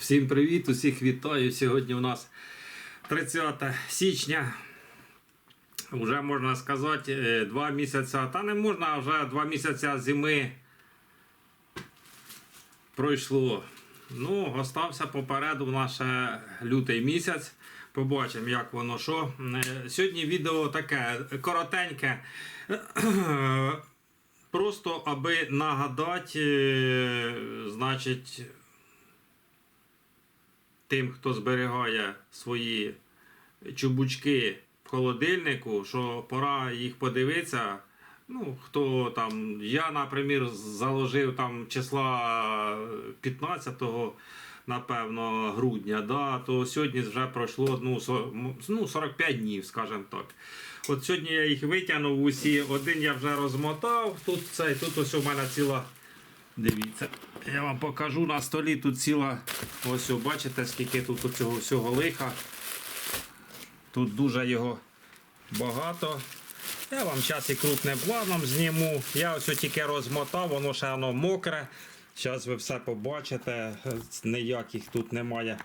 Всім привіт, усіх вітаю. Сьогодні у нас 30 січня. Вже можна сказати, е, два місяці, та не можна, а вже два місяці зими пройшло. Ну, остався попереду наше лютий місяць. Побачимо, як воно що. Е, Сьогодні відео таке коротеньке. Просто аби нагадати, е, значить, тим, хто зберігає свої чубучки в холодильнику, що пора їх подивитися. Ну, хто там, я, наприклад, заложив там числа 15 напевно, грудня, да, то сьогодні вже пройшло ну, со- ну, 45 днів, скажімо так. От сьогодні я їх витягнув усі, один я вже розмотав, тут цей, тут ось у мене ціла Дивіться, я вам покажу на столі тут ціла. Ось, бачите, скільки тут цього всього лиха. Тут дуже його багато. Я вам час і крупним планом зніму. Я ось тільки розмотав, воно ще воно мокре. Зараз ви все побачите. Ніяких тут немає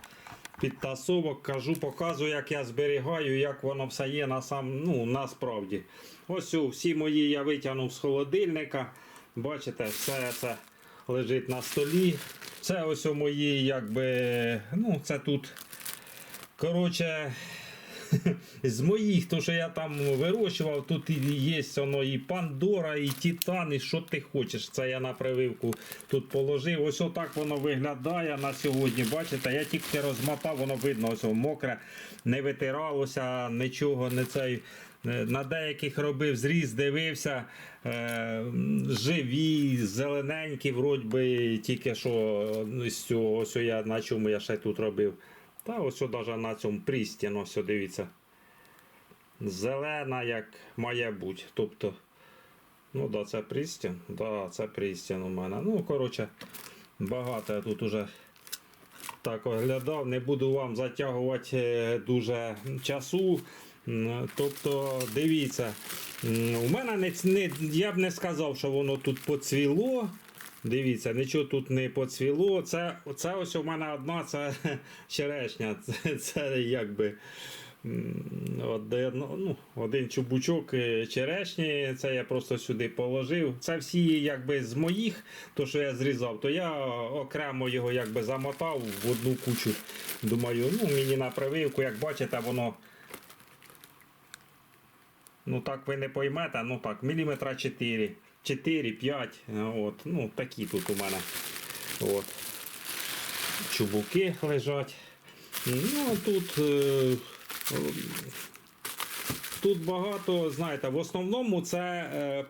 підтасовок. Кажу, показую, як я зберігаю, як воно все є на сам, ну, насправді. Ось всі мої я витягнув з холодильника. Бачите, все це лежить на столі. Це ось у мої, якби, ну, це тут. Коротше, з моїх, то що я там вирощував, тут є воно і Пандора, і Титан, і що ти хочеш. Це я на прививку тут положив. Ось отак воно виглядає на сьогодні. Бачите, я тільки розмотав, воно видно, ось мокре, не витиралося, нічого, не цей. Е, На деяких робив зріз, дивився, е, живі, зелененькі, вроді тільки що ну, з цього, ось я на чому я ще тут робив. Та ось навіть на цьому прістін, ось дивіться. Зелена, як має бути. Тобто, ну да, це прістін. Да, це прістін у мене. Ну, коротше, багато я тут уже так оглядав. Не буду вам затягувати е, дуже часу. Тобто, дивіться, у мене не, не, я б не сказав, що воно тут поцвіло. Дивіться, нічого тут не поцвіло. Це, це ось у мене одна це черешня. Це, це якби один, ну, один чубучок е, черешні. Це я просто сюди положив. Це всі якби з моїх, то що я зрізав, то я окремо його якби замотав в одну кучу. Думаю, ну мені на прививку, як бачите, воно. Ну так ви не поймете, ну так, міліметра 4, 4-5, от, ну такі тут у мене. От. Чубуки лежать. Ну тут. Е, Тут багато, знаєте, в основному це е,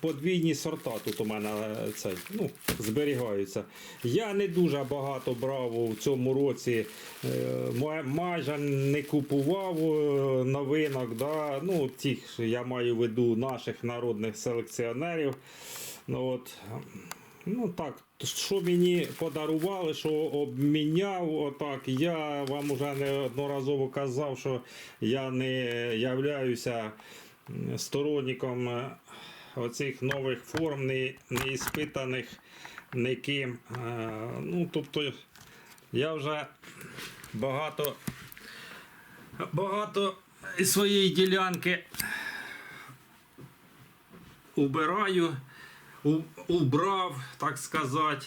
подвійні сорта тут у мене е, цей, ну, зберігаються. Я не дуже багато брав у цьому році, е, майже не купував новинок. Да? Ну, тих, я маю в виду наших народних селекціонерів. Ну, от, Ну так, що мені подарували, що обміняв, отак. Я вам уже неодноразово казав, що я не являюся сторонником е, оцих нових форм, не, не іспитаних ніким. Е, Ну, тобто, я вже багато, багато своєї ділянки убираю убрав, так сказати.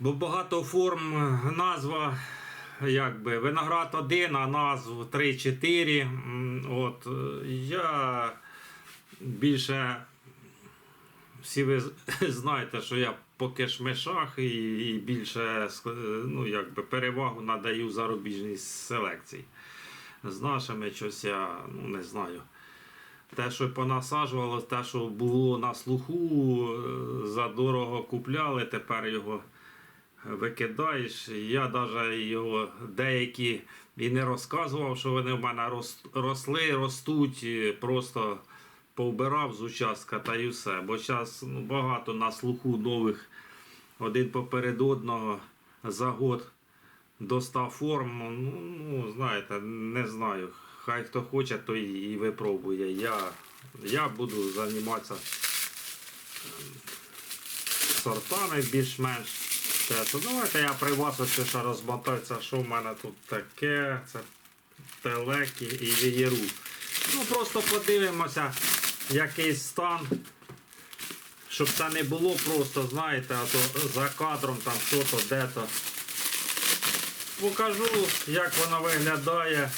Бо багато форм назва, якби виноград один, а назв 3-4. От, я більше всі ви знаєте, що я по кишмишах і, і більше ну, якби, перевагу надаю зарубіжній селекції. З нашими щось я ну, не знаю. Те, що понасаджувало, те, що було на слуху, е, задорого купляли, тепер його викидаєш. Я навіть його деякі і не розказував, що вони в мене росли, ростуть, просто повбирав з участка та й все. Бо зараз ну, багато на слуху нових один поперед одного за год достав форму. Ну, ну, знаєте, не знаю. Хай хто хоче, то і, випробує. Я, я буду займатися ем, сортами більш-менш. Давайте я при вас ось ще розмотаю, це що в мене тут таке, це телекі і вієру. Ну просто подивимося, який стан. Щоб це не було просто, знаєте, а то за кадром там що-то, де-то. Покажу, як воно виглядає.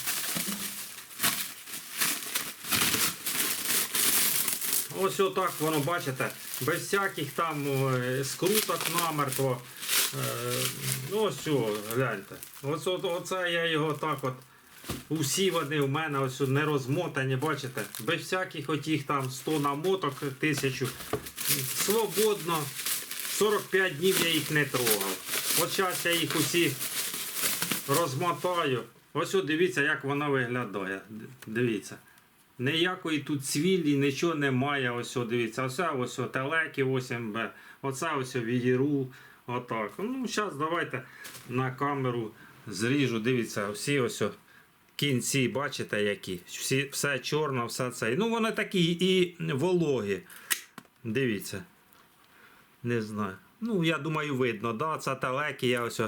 Ось отак воно, бачите, без всяких там е, скруток намертво. Е, Ну ось о, гляньте. Ось, от, оце я його так от. Усі вони в мене ось не розмотані, бачите? Без всяких отіх там 100 намоток, тисячу. Свободно. 45 днів я їх не трогав. От зараз я їх усі розмотаю. Ось дивіться, як воно виглядає. Дивіться. Ніякої тут цвілі, нічого немає. Ось дивіться. Ось о, телеки 8Б. Оце ось о. Отак. Ну, зараз давайте на камеру зріжу. Дивіться, всі ось кінці, бачите, які. Всі, все чорно, все це. Ну, вони такі і вологі. Дивіться. Не знаю. Ну, я думаю, видно, да, це телеки, я ось.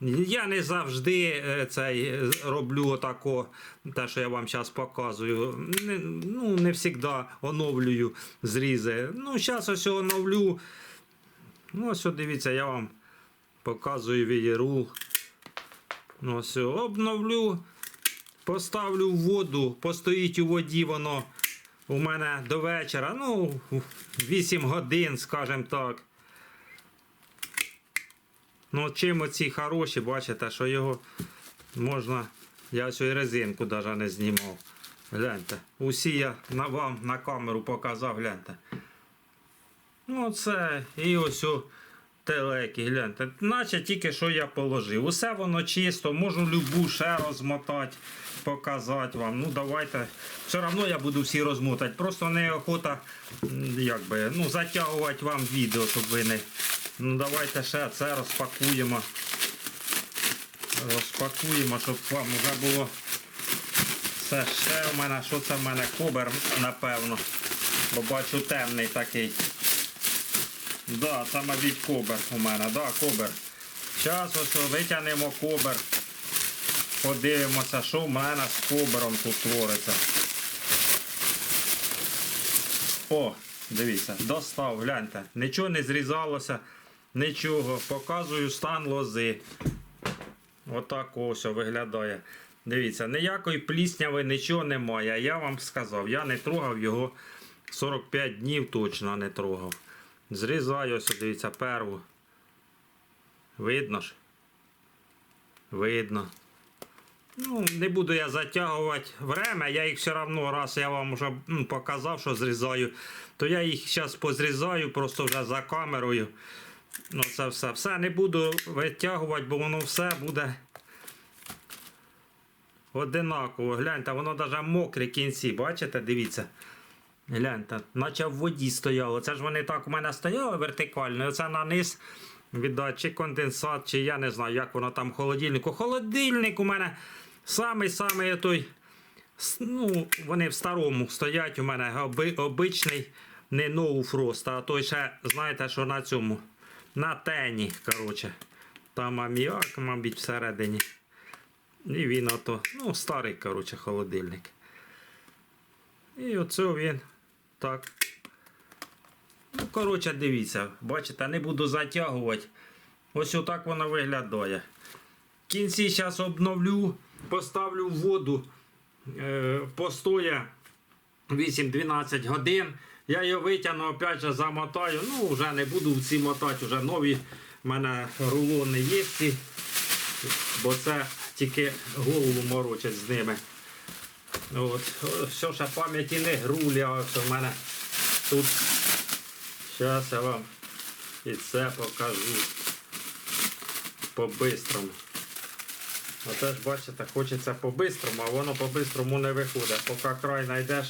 Я не завжди е, цей е, роблю отако, те, що я вам зараз показую. Не, ну, не завжди оновлюю зрізи. Ну, зараз ось оновлю. Ну, ось дивіться, я вам показую вієру. Ну, ось обновлю, поставлю в воду, постоїть у воді воно у мене до вечора. Ну, 8 годин, скажімо так. Ну, чим оці хороші, бачите, що його можна. Я ось резинку навіть не знімав. Гляньте. Усі я на вам на камеру показав, гляньте. Ну, це і ось о телеки, гляньте. Наче тільки що я положив. Усе воно чисто, можу любу ще розмотати, показати вам. Ну, давайте. Все одно я буду всі розмотати. Просто неохота якби, ну, затягувати вам відео, щоб ви не. Ну, давайте ще це розпакуємо. Розпакуємо, щоб вам вже було. Це ще в мене, що це в мене кобер, напевно. Бо бачу темний такий. Да, це, мабуть, кобер у мене, да, кобер. Зараз ось витягнемо кобер. Подивимося, що в мене з кобером тут твориться. О, дивіться, достав, гляньте. Нічого не зрізалося, нічого. Показую стан лози. Отак ось виглядає. Дивіться, ніякої плісняви, нічого немає. Я вам сказав, я не трогав його 45 днів точно не трогав. Зрізаю ось, дивіться, перву. Видно ж? Видно. Ну, не буду я затягувати время, я їх все одно, раз я вам вже м, показав, що зрізаю, то я їх зараз позрізаю просто вже за камерою. Ну, це все. Все не буду витягувати, бо воно все буде одинаково. Гляньте, воно навіть мокрі кінці, бачите, дивіться. Гляньте, наче в воді стояло. Це ж вони так у мене стояли вертикально, і оце на низ, віддать, чи конденсат, чи я не знаю, як воно там в холодильнику. Холодильник у мене самий-самий той. Ну, вони в старому стоять у мене оби, обичний, не ноу фрост, а той ще, знаєте, що на цьому. На тені, коротше. Там аміак, мабуть, всередині. І він ото, ну, старий, коротше, холодильник. І оце він так. Ну, коротше, дивіться, бачите, не буду затягувати. Ось отак воно виглядає. В кінці зараз обновлю, поставлю в воду, е, постоя 8-12 годин. Я його витягну, опять же замотаю. Ну, вже не буду в ці мотати, вже нові в мене рулони є. ці, Бо це тільки голову морочать з ними. От, все ще пам'яті не груля, ось у мене тут. Зараз я вам і це покажу по-бистрому. Оце ж бачите, хочеться по-бистрому, а воно по-бистрому не виходить. Поки край знайдеш.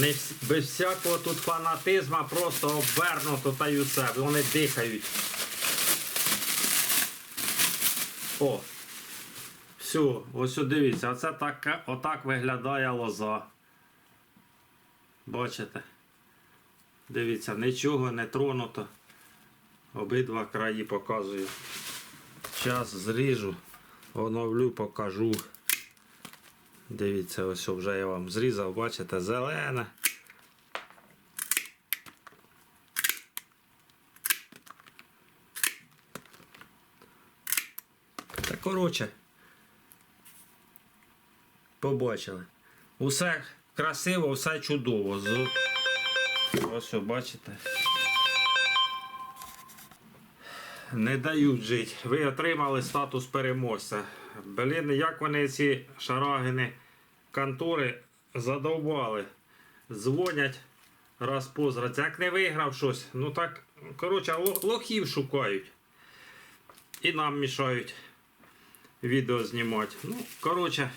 Не без всякого тут фанатизму, просто обернуто та й усе. Вони дихають. О, все, ось дивіться, оце так, отак виглядає лоза. Бачите? Дивіться, нічого не тронуто. Обидва краї показую. Зараз зріжу, оновлю, покажу. Дивіться, ось вже я вам зрізав, бачите, зелене. Та коротше. Побачили. Усе красиво, все чудово. Ось що, бачите. Не дають жити. Ви отримали статус переможця. Блін, як вони ці шарагини контори задовбали. Дзвонять раз позраз. Як не виграв щось, ну так, коротше, лохів шукають. І нам мішають відео знімати. Ну, коротше,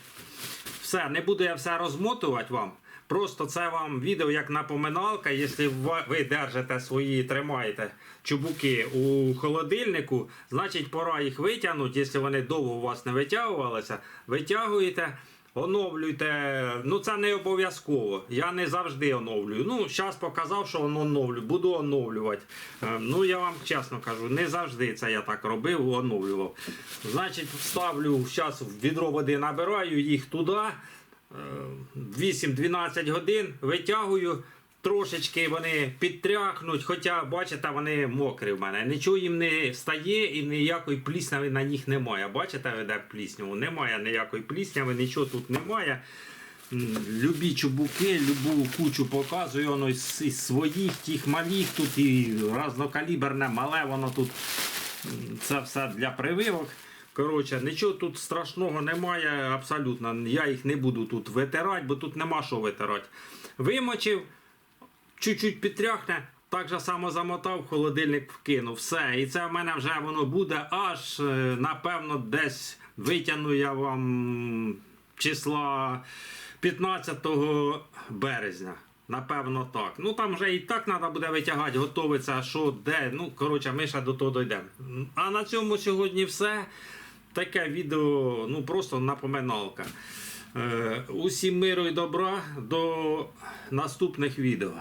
все, не буду я все розмотувати вам. Просто це вам відео як напоминалка, якщо ви держите свої, тримаєте чубуки у холодильнику, значить пора їх витягнути. Якщо вони довго у вас не витягувалися, витягуєте, оновлюйте. Ну це не обов'язково. Я не завжди оновлюю. Ну, зараз показав, що воно оновлю, буду оновлювати. Е, Ну я вам чесно кажу, не завжди це я так робив, оновлював. Значить, ставлю зараз відро води набираю їх туди. 8-12 годин витягую, трошечки вони підтряхнуть, хоча, бачите, вони мокрі в мене. Нічого їм не стає і ніякої плісняви на них немає. Бачите, де плісняву? Немає ніякої плісняви, нічого тут немає. Любі чубуки, любу кучу показую, воно із своїх, тих малих тут і разнокаліберне мале, воно тут це все для прививок. Коротше, нічого тут страшного немає абсолютно. Я їх не буду тут витирати, бо тут нема що витирати. Вимочив, чуть-чуть підтряхне, так же само замотав, холодильник вкинув. Все. І це в мене вже воно буде аж, е, напевно, десь витягну я вам числа 15 березня. Напевно, так. Ну там вже і так треба буде витягати, готуватися, що де. Ну, коротше, ми ще до того дійдемо. А на цьому сьогодні все. Таке відео, ну просто напоминалка. Е, усім миру і добра до наступних відео.